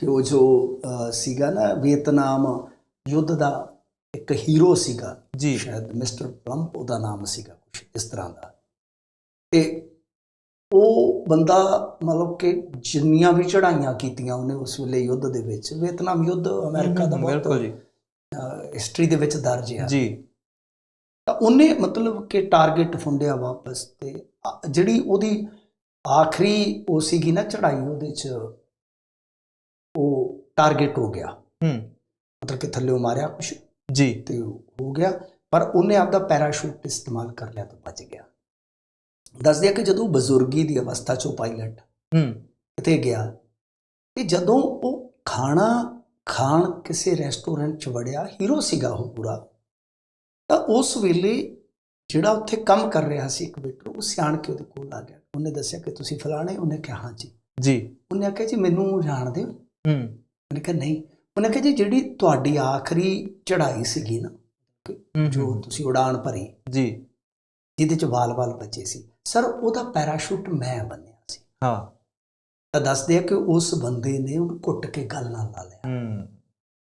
ਕਿ ਉਹ ਜੋ ਸੀਗਾ ਨਾ ਵੀਅਤਨਾਮ ਯੁੱਧ ਦਾ ਇੱਕ ਹੀਰੋ ਸੀਗਾ ਜੀ। ਸ਼ਾਇਦ ਮਿਸਟਰ ਪਲੰਪ ਉਹਦਾ ਨਾਮ ਸੀਗਾ ਕੁਝ ਇਸ ਤਰ੍ਹਾਂ ਦਾ। ਤੇ ਉਹ ਬੰਦਾ ਮਤਲਬ ਕਿ ਜਿੰਨੀਆਂ ਵੀ ਚੜਾਈਆਂ ਕੀਤੀਆਂ ਉਹਨੇ ਉਸ ਵੇਲੇ ਯੁੱਧ ਦੇ ਵਿੱਚ ਵੀਅਤਨਾਮ ਯੁੱਧ ਅਮਰੀਕਾ ਦਾ ਬਿਲਕੁਲ ਬਹੁਤ ਜੀ। ਹਿਸਟਰੀ ਦੇ ਵਿੱਚ ਦਰਜ ਹੈ ਜੀ। ਤਾਂ ਉਹਨੇ ਮਤਲਬ ਕਿ ਟਾਰਗੇਟ ਫੁੰਡਿਆ ਵਾਪਸ ਤੇ ਜਿਹੜੀ ਉਹਦੀ ਆਖਰੀ ਉਹ ਸੀਗੀ ਨਾ ਚੜਾਈ ਉਹਦੇ ਚ ਟਾਰਗੇਟ ਹੋ ਗਿਆ। ਹੂੰ। ਮਤਲਬ ਕਿ ਥੱਲੇ ਮਾਰਿਆ ਕੁਛ। ਜੀ। ਤੇ ਹੋ ਗਿਆ। ਪਰ ਉਹਨੇ ਆਪਦਾ ਪੈਰਾਸ਼ੂਟ ਇਸਤੇਮਾਲ ਕਰ ਲਿਆ ਤਾਂ ਬਚ ਗਿਆ। ਦੱਸਦੇ ਆ ਕਿ ਜਦੋਂ ਬਜ਼ੁਰਗੀ ਦੀ ਅਵਸਥਾ ਚੋਂ ਪਾਇਲਟ ਹੂੰ। ਕਿਤੇ ਗਿਆ ਤੇ ਜਦੋਂ ਉਹ ਖਾਣਾ ਖਾਣ ਕਿਸੇ ਰੈਸਟੋਰੈਂਟ 'ਚ ਵੜਿਆ ਹੀਰੋ ਸੀਗਾ ਉਹ ਪੂਰਾ ਤਾਂ ਉਸ ਵੇਲੇ ਜਿਹੜਾ ਉੱਥੇ ਕੰਮ ਕਰ ਰਿਹਾ ਸੀ ਇੱਕ ਵੇਟਰ ਉਹ ਸਿਆਣ ਕੇ ਉਹਦੇ ਕੋਲ ਆ ਗਿਆ। ਉਹਨੇ ਦੱਸਿਆ ਕਿ ਤੁਸੀਂ ਫਲਾਣੇ ਉਹਨੇ ਕਿਹਾ ਹਾਂ ਜੀ। ਜੀ ਉਹਨੇ ਆਖਿਆ ਜੀ ਮੈਨੂੰ ਜਾਣਦੇ ਹੋ ਹੂੰ। ਉਹਨੇ ਕਿਹਾ ਨਹੀਂ। ਉਹਨੇ ਕਿਹਾ ਜੀ ਜਿਹੜੀ ਤੁਹਾਡੀ ਆਖਰੀ ਚੜ੍ਹਾਈ ਸੀਗੀ ਨਾ ਜੋ ਤੁਸੀਂ ਉਡਾਨ ਭਰੀ ਜੀ। ਜਿਹਦੇ ਚ ਵਾਲ-ਵਾਲ ਬਚੇ ਸੀ ਸਰ ਉਹਦਾ ਪੈਰਾਸ਼ੂਟ ਮੈਂ ਬੰਨਿਆ ਸੀ। ਹਾਂ। ਤਾਂ ਦੱਸਦੇ ਆ ਕਿ ਉਸ ਬੰਦੇ ਨੇ ਉਹਨੂੰ ਘੁੱਟ ਕੇ ਗੱਲ ਨਾਲ ਲਾ ਲਿਆ। ਹੂੰ।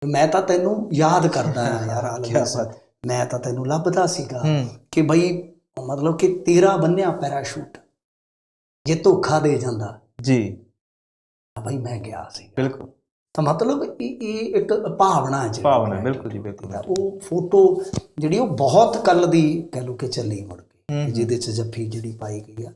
ਮੈਂ ਤਾਂ ਤੈਨੂੰ ਯਾਦ ਕਰਦਾ ਯਾਰ ਆਲਮ ਬਾਤ। ਮੈਂ ਤਾਂ ਤੈਨੂੰ ਲੱਭਦਾ ਸੀਗਾ ਕਿ ਬਈ ਮਤਲਬ ਕਿ ਤੇਰਾ ਬੰਨਿਆ ਪੈਰਾਸ਼ੂਟ ਜੇ ਧੋਖਾ ਦੇ ਜਾਂਦਾ ਜੀ। ਬਈ ਮੈਂ ਗਿਆ ਸੀ ਬਿਲਕੁਲ। ਤਾਂ ਮਤਲਬ ਇਹ ਇਹ ਇੱਕ ਭਾਵਨਾ ਹੈ ਜਿਹੜੀ ਭਾਵਨਾ ਬਿਲਕੁਲ ਜੀ ਬਿਲਕੁਲ। ਉਹ ਫੋਟੋ ਜਿਹੜੀ ਉਹ ਬਹੁਤ ਕੱਲ ਦੀ ਕਹਿ ਲਓ ਕਿ ਚੱਲੀ ਮੁੜ ਕੇ। ਜਿਹਦੇ ਚ ਜੱਫੀ ਜਿਹੜੀ ਪਾਈ ਗਈ ਆ।